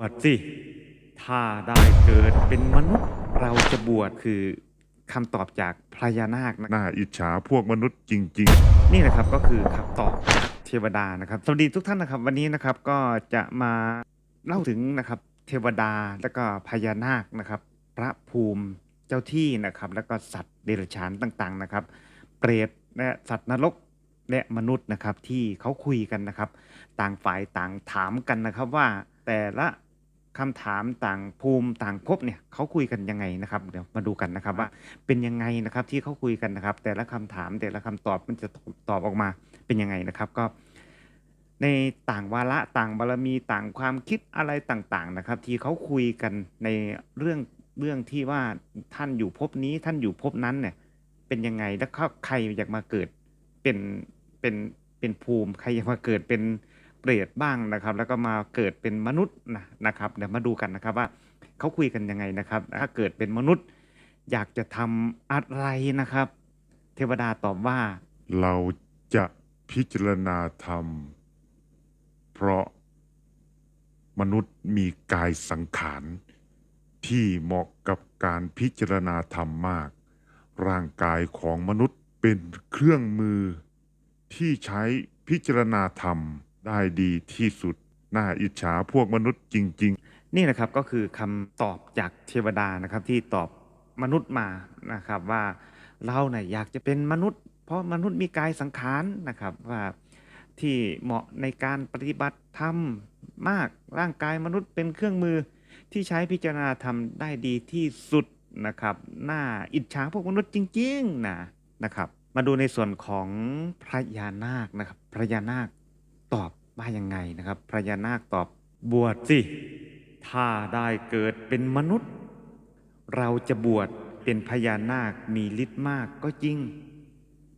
วชสิ ถ้าได้เกิดเป็นมนุษย์เราจะบวชคือคำตอบจากพญานาคนะน่าอิจฉาพวกมนุษย์จริง นี่นะครับก็คือคำตอบจากเทวดานะครับ สวัสดีทุกท่านนะครับ วันนี้นะครับก็จะมาเล่าถึงนะครับ เทวดาแล้วก็พญานาคนะครับ พระภูมิเจ้าที่นะครับ แล้วก็สัตว์เดรัจฉานต่างๆนะครับ เปรตและสัตว์นรกและมนุษย์นะครับที่เขาคุยกันนะครับ ต่างฝ่ายต่างถามกันนะครับว่าแต่ละ คำถามต่างภูมิต่างภพเนี่ยเขาคุยกันยังไงนะครับเดี๋ยวมาดูกันนะครับว่าเป็นยังไงนะครับที่เขาคุยกันนะครับ แต่ละคำถามแต่ละคำตอบมันจะตอบออกมาเป็นยังไงนะครับ ก็ ในต่างวาระต่างบารมีต่างความคิดอะไรต่างๆนะครับ ที่เขาคุยกันในเรื่องเรื่องที่ว่าท่านอยู่ภพนี้ท่านอยู่ภพนั้นเนี่ย เป็นยังไงแล้วใครอยากมาเกิดเป็นเป็นเป็นภูมิใครอยากมาเกิดเป็น เปรตบ้างนะครับ แล้วก็มาเกิดเป็นมนุษย์นะนะครับเดี๋ยวมาดูกันนะครับว่าเขาคุยกันยังไงนะครับ ถ้าเกิดเป็นมนุษย์ อยากจะทำอะไรนะครับ เทวดาตอบว่า เราจะพิจารณาธรรม เพราะมนุษย์มีกายสังขารที่เหมาะกับการพิจารณาธรรมมาก ร่างกายของมนุษย์เป็นเครื่องมือที่ใช้พิจารณาธรรม ได้ดีที่สุด น่าอิจฉาพวกมนุษย์จริง ๆ นี่นะครับก็คือคำตอบจากเทวดานะครับที่ตอบมนุษย์มานะครับว่าเราเนี่ยอยากจะเป็นมนุษย์ เพราะมนุษย์มีกายสังขารนะครับว่าที่เหมาะในการปฏิบัติธรรมมากร่างกายมนุษย์เป็นเครื่องมือที่ใช้พิจารณาธรรมได้ดีที่สุดนะครับน่าอิจฉาพวกมนุษย์จริงๆนะนะครับ มาดูในส่วนของพระยานาคนะครับพระยานาค ตอบว่ายังไงนะครับพระยานาคตอบบวชสิ ถ้าได้เกิดเป็นมนุษย์ เราจะบวชเป็นพญานาคมีฤทธิ์มากก็จริง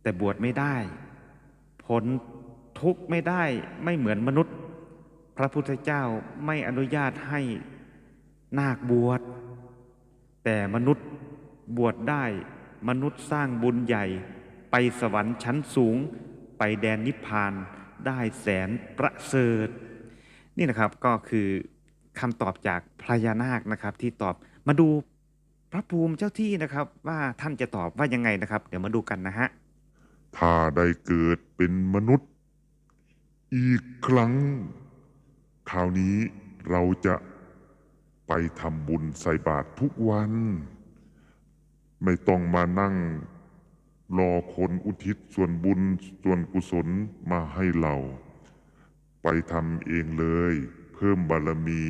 แต่บวชไม่ได้ผลทุกข์ไม่ได้ไม่เหมือนมนุษย์ พระพุทธเจ้าไม่อนุญาตให้นาคบวช แต่มนุษย์บวชได้มนุษย์สร้างบุญใหญ่ ไปสวรรค์ชั้นสูง ไปแดนนิพพาน ได้แสนประเสริฐ นี่นะครับก็คือคำตอบจากพญานาคนะครับที่ตอบมาดูพระภูมิเจ้าที่นะครับ ว่าท่านจะตอบว่ายังไงนะครับ เดี๋ยวมาดูกันนะฮะถ้าได้เกิดเป็นมนุษย์ อีกครั้ง คราวนี้เราจะไปทำบุญใส่บาตรทุกวัน ไม่ต้องมานั่ง รอคนอุทิศส่วนบุญส่วนกุศลมาให้เรา ไปทำเองเลย เพิ่มบารมี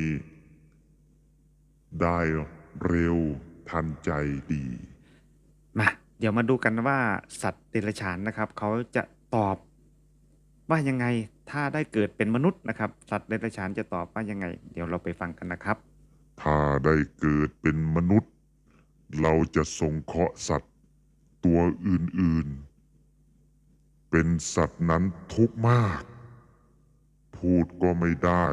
ได้เร็วทันใจดี มาเดี๋ยวมาดูกันว่าสัตว์เดรัจฉานนะครับ เขาจะตอบว่ายังไงถ้าได้เกิดเป็นมนุษย์นะครับ สัตว์เดรัจฉานจะตอบว่ายังไง เดี๋ยวเราไปฟังกันนะครับ ถ้าได้เกิดเป็นมนุษย์ เราจะสงเคราะห์สัตว์ ตัวอื่นๆ เป็นสัตว์นั้นทุกข์มาก พูดก็ไม่ได้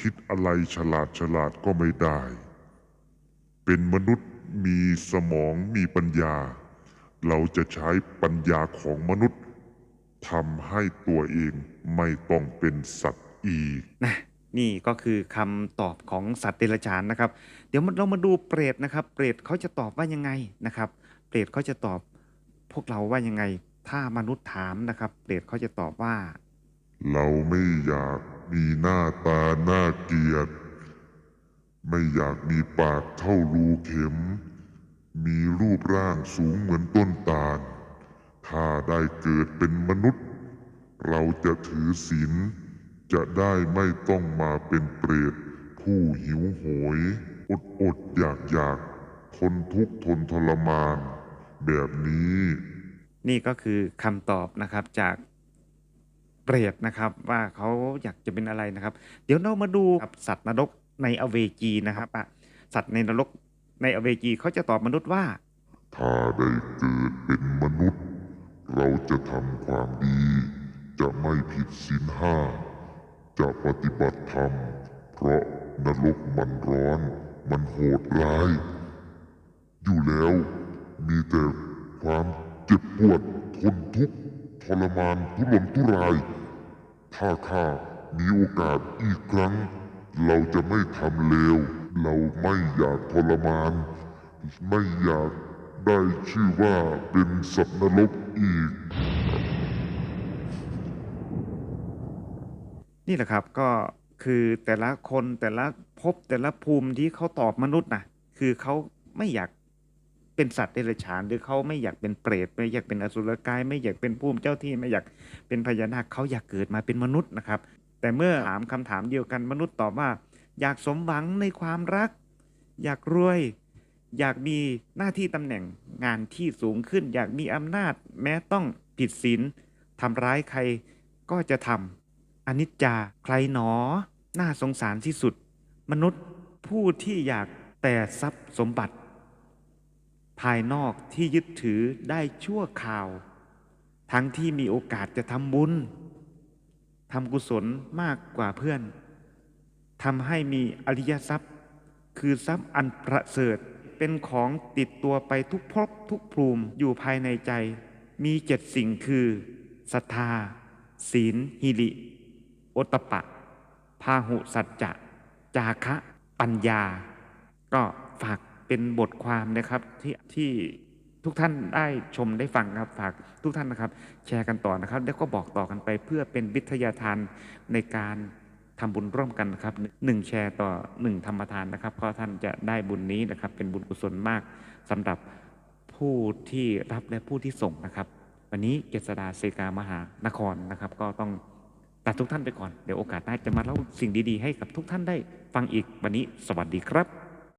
คิดอะไรฉลาดฉลาดก็ไม่ได้ เป็นมนุษย์มีสมองมีปัญญา เราจะใช้ปัญญาของมนุษย์ทำให้ตัวเองไม่ต้องเป็นสัตว์อีกนะนี่ก็คือคำตอบของสัตว์เดรัจฉานนะครับ เดี๋ยวเรามาดูเปรตนะครับ เปรตเขาจะตอบว่ายังไงนะครับ เปรตเขาจะตอบ พวกเราว่ายังไง ถ้ามนุษย์ถามนะครับ เปรตเขาจะตอบว่า เราไม่อยากมีหน้าตาน่าเกลียด ไม่อยากมีปากเท่ารูเข็ม มีรูปร่างสูงเหมือนต้นตาล ถ้าได้เกิดเป็นมนุษย์ เราจะถือศีลจะได้ไม่ต้องมาเป็นเปรต ผู้หิวโหย อดอดอยากอยากทนทุกข์ทนทรมาน แบบนี้ นี่ก็คือคำตอบนะครับจากเปรตนะครับ ว่าเขาอยากจะเป็นอะไรนะครับ เดี๋ยวเรามาดูครับสัตว์นรกในอเวจีนะครับอะสัตว์ในนรกในอเวจีเขาจะตอบมนุษย์ว่า ถ้าได้เกิดเป็นมนุษย์ เราจะทำความดี จะไม่ผิดศีลห้า จะปฏิบัติธรรม เพราะนรกมันร้อน มันโหดร้าย อยู่แล้ว มีแต่ความเจ็บปวดทนทุกข์ทรมานทุรนทุราย ถ้าข้ามีโอกาสอีกครั้ง เราจะไม่ทำเลว เราไม่อยากทรมาน ไม่อยากได้ชื่อว่าเป็นสัตว์นรกอีก นี่แหละครับก็คือแต่ละคนแต่ละภพแต่ละภูมิที่เขาตอบมนุษย์นะคือเขาไม่อยาก เป็นสัตว์เดรัจฉานหรือเขาไม่อยากเป็นเปรตไม่อยากเป็นอสุรกาย ไม่อยากเป็นภูมิเจ้าที่ไม่อยากเป็นพญานาคเขาอยากเกิดมาเป็นมนุษย์นะครับ แต่เมื่อถามคำถามเดียวกันมนุษย์ตอบว่า อยากสมหวังในความรัก อยากรวย อยากมีหน้าที่ตำแหน่งงานที่สูงขึ้น อยากมีอำนาจ แม้ต้องผิดศีลทำร้ายใครก็จะทำอนิจจาใครหนอ น่าสงสารที่สุด มนุษย์ผู้ที่อยากแต่ทรัพย์สมบัติ ภายนอกที่ยึดถือได้ชั่วคราว ทั้งที่มีโอกาสจะทำบุญทำกุศลมากกว่าเพื่อนทำให้มีอริยทรัพย์ คือทรัพย์อันประเสริฐเป็นของติดตัวไปทุกภพทุกภูมิอยู่ภายในใจ มีเจ็ดสิ่งคือศรัทธา ศีลหิริโอตตปะ พาหุสัจจะ จาคะ ปัญญา ก็ฝาก เป็นบทความนะครับที่ที่ทุกท่านได้ชมได้ฟังครับฝากทุกท่านนะครับ แชร์กันต่อนะครับ แล้วก็บอกต่อกันไปเพื่อเป็นวิทยาทานในการทำบุญร่วมกันนะครับหนึ่งแชร์ต่อหนึ่งธรรมทานนะครับก็ท่านจะได้บุญนี้นะครับ เป็นบุญกุศลมากสำหรับผู้ที่รับและผู้ที่ส่งนะครับ วันนี้เกษดาเซกามหานครนะครับ ก็ต้องตัดทุกท่านไปก่อนเดี๋ยวโอกาสหน้าจะมาเล่าสิ่งดีๆ ให้กับทุกท่านได้ฟังอีกวันนี้สวัสดีครับ